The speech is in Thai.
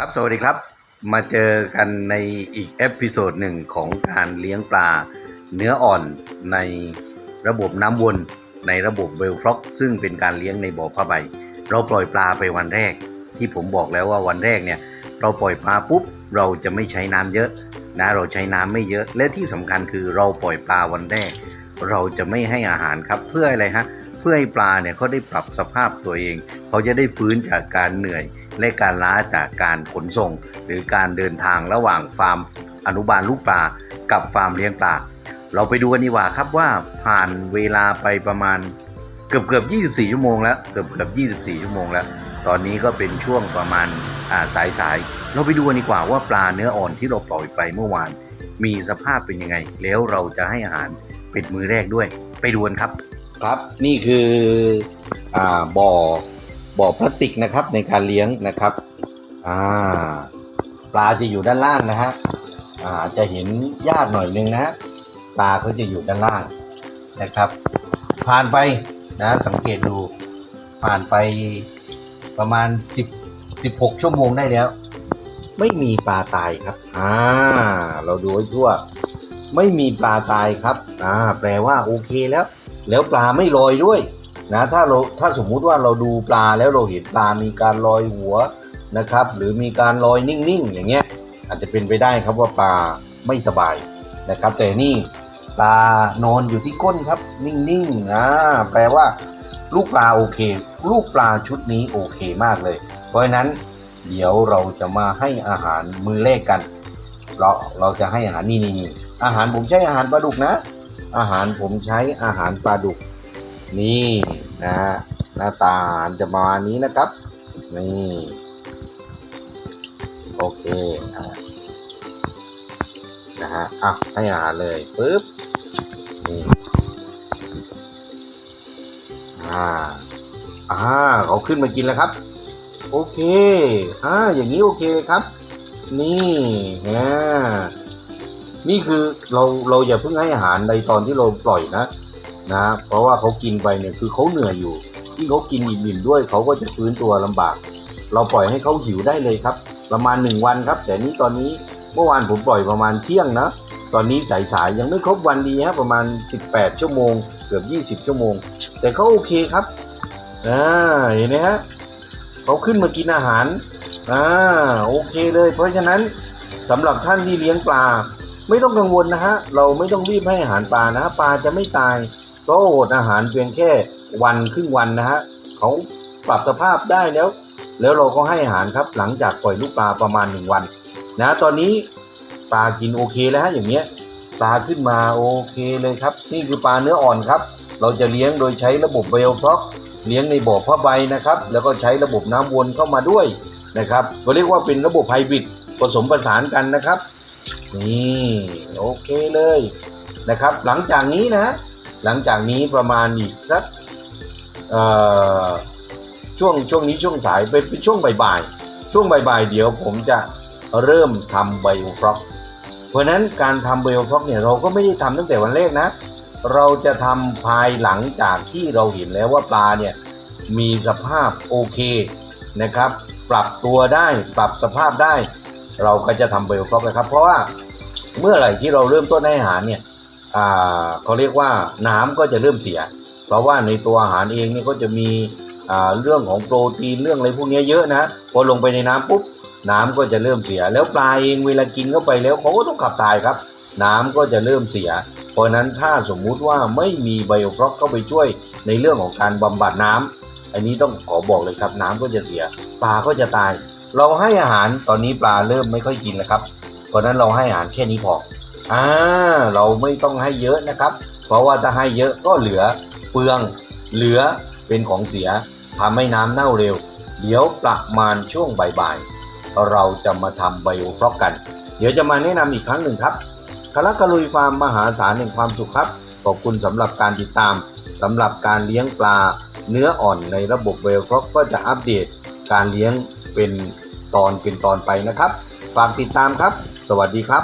ครับสวัสดีครับ มาเจอกันในอีกเอพิโซดหนึ่งของการเลี้ยงปลาเนื้ออ่อนในระบบน้ำวน ในระบบเบลฟล็อกซึ่งเป็นการเลี้ยงในบ่อผ้าใบ เราปล่อยปลาไปวันแรก ที่ผมบอกแล้วว่าวันแรกเนี่ยเราปล่อยปลาปุ๊บเราจะไม่ใช้น้ำเยอะนะเราใช้น้ำไม่เยอะ และที่สำคัญคือเราปล่อยปลาวันแรก เราจะไม่ให้อาหารครับเพื่ออะไรฮะเพื่อให้ปลาเนี่ยเขาได้ปรับสภาพตัวเอง เขาจะได้ฟื้นจากการเหนื่อย และการล้าจากการขนส่ง หรือการเดินทางระหว่างฟาร์มอนุบาลลูกปลากับฟาร์มเลี้ยงปลาเราไปดูกันดีกว่าครับว่าผ่านเวลาไปประมาณเกือบเกือบ24 ชั่วโมงแล้วเกือบเกือบ24 ชั่วโมงแล้ว ตอนนี้ก็เป็นช่วงประมาณาสายสายเราไปดูกันดีกว่าว่าปลาเนื้ออ่อนที่เราปล่อยไปเมื่อวาน มีสภาพเป็นยังไง แล้วเราจะให้อาหารเป็นมือแรกด้วย ไปดูกันครับ ครับนี่คืออบ่อ บ่อพลาสติกนะครับในการเลี้ยงนะครับอ่าปลาจะอยู่ด้านล่างนะฮะอ่าจะเห็นยากหน่อยนึงนะฮะปลาเขาจะอยู่ด้านล่างนะครับ ผ่านไปนะสังเกตดูผ่านไปประมาณ 10 16 ชั่วโมงได้แล้ว ไม่มีปลาตายครับอ่าเราดูให้ทั่ว ไม่มีปลาตายครับอ่าแปลว่าโอเคแล้ว แล้วปลาไม่ลอยด้วย นะถ้าเราถ้าสมมุติว่าเราดูปลาแล้วเราเห็นปลามีการลอยหัวนะครับ หรือมีการลอยนิ่งๆ อย่างเงี้ยอาจจะเป็นไปได้ครับว่าปลาไม่สบายนะครับ แต่นี่ปลานอนอยู่ที่ก้นครับ นิ่งๆอ่าแปลว่า ลูกปลาโอเค ลูกปลาชุดนี้โอเคมากเลย เพราะฉะนั้นเดี๋ยวเราจะมาให้อาหารมือเลขกันเราเราจะให้อาหารนี่นี่อาหารผมใช้อาหารปลาดุกนะ อาหารผมใช้อาหารปลาดุก นี่นะฮะหน้าตาจะประมาณนี้นะครับ นี่โอเคนะฮะอะให้อาหารเลยปึ๊บนี่อ่าอ่าเขาขึ้นมากินแล้วครับ โอเคอ่าอย่างนี้โอเคเลยครับ นี่ฮะนี่คือเราเราอย่าเพิ่งให้อาหารในตอนที่เราปล่อยนะ นะ เพราะว่าเขากินไปเนี่ยคือเขาเหนื่อยอยู่ที่เขากินอิ่มๆด้วยเขาก็จะฟื้นตัวลำบาก เราปล่อยให้เขาหิวได้เลยครับ ประมาณ 1 วันครับ แต่นี้ตอนนี้เมื่อวานผมปล่อยประมาณเที่ยงนะตอนนี้สายๆยังไม่ครบวันดีฮะประมาณ 18 ชั่วโมง เกือบ 20 ชั่วโมง แต่เขาโอเคครับอ่าเห็นไหมฮะเขาขึ้นมากินอาหารอ่าโอเคเลย เพราะฉะนั้นสำหรับท่านที่เลี้ยงปลา ไม่ต้องกังวลนะฮะเราไม่ต้องรีบให้อาหารปลานะฮะปลาจะไม่ตาย เพราะอดอาหารเพียงแค่วันครึ่งวันนะฮะเขาปรับสภาพได้แล้ว แล้วเราก็ให้อาหารครับหลังจากปล่อยลูกปลาประมาณหนึ่งวัน นะ ตอนนี้ปลากินโอเคแล้วฮะอย่างเงี้ยปลาขึ้นมาโอเคเลยครับ นี่คือปลาเนื้ออ่อนครับ เราจะเลี้ยงโดยใช้ระบบเบลฟ็อกเลี้ยงในบ่อผ้าใบนะครับ แล้วก็ใช้ระบบน้ำวนเข้ามาด้วยนะครับก็เรียกว่าเป็นระบบไฮบริดผสมผสานกันนะครับ นี่โอเคเลยนะครับ หลังจากนี้นะ หลังจากนี้ประมาณอีกสักช่วงช่วงนี้ช่วงสายเป็นช่วงบ่ายๆช่วงบ่ายๆเดี๋ยวผมจะเริ่มทำไบโอฟล็อกเพราะนั้นการทำไบโอฟล็อกเนี่ยเราก็ไม่ได้ทำตั้งแต่วันแรกนะ เราจะทำภายหลังจากที่เราเห็นแล้วว่าปลาเนี่ยมีสภาพโอเคนะครับ ปรับตัวได้ปรับสภาพได้ เราก็จะทำไบโอฟล็อกนะครับ เพราะว่าเมื่อไหร่ที่เราเริ่มต้นให้อาหารเนี่ย เขาเรียกว่าน้ำก็จะเริ่มเสีย เพราะว่าในตัวอาหารเองเนี่ยก็จะมีเรื่องของโปรตีนเรื่องอะไรพวกนี้เยอะนะพอลงไปในน้ำปุ๊บน้ำก็จะเริ่มเสีย แล้วปลาเองเวลากินเข้าไปแล้วเขาก็ต้องขับถ่ายครับ น้ำก็จะเริ่มเสีย เพราะนั้นถ้าสมมุติว่าไม่มีไบโอฟล็อกเข้าไปช่วยในเรื่องของการบำบัดน้ำอันนี้ต้องขอบอกเลยครับ น้ำก็จะเสีย ปลาก็จะตาย เราให้อาหารตอนนี้ปลาเริ่มไม่ค่อยกินแล้วครับเพราะนั้นเราให้อาหารแค่นี้พอ อ่าเราไม่ต้องให้เยอะนะครับ เพราะว่าถ้าให้เยอะก็เหลือเปลืองเหลือเป็นของเสียทำให้น้ำเน่าเร็ว เดี๋ยวประมาณช่วงบ่ายๆเราจะมาทำไบโอฟลอกกัน เดี๋ยวจะมาแนะนำอีกครั้งหนึ่งครับคารักกะลุยฟาร์มมหาศาลแห่งความสุขครับ ขอบคุณสำหรับการติดตามสำหรับการเลี้ยงปลาเนื้ออ่อนในระบบเวลฟล็อกก็จะอัปเดตการเลี้ยงเป็นตอนเป็นตอนไปนะครับ ฝากติดตามครับ สวัสดีครับ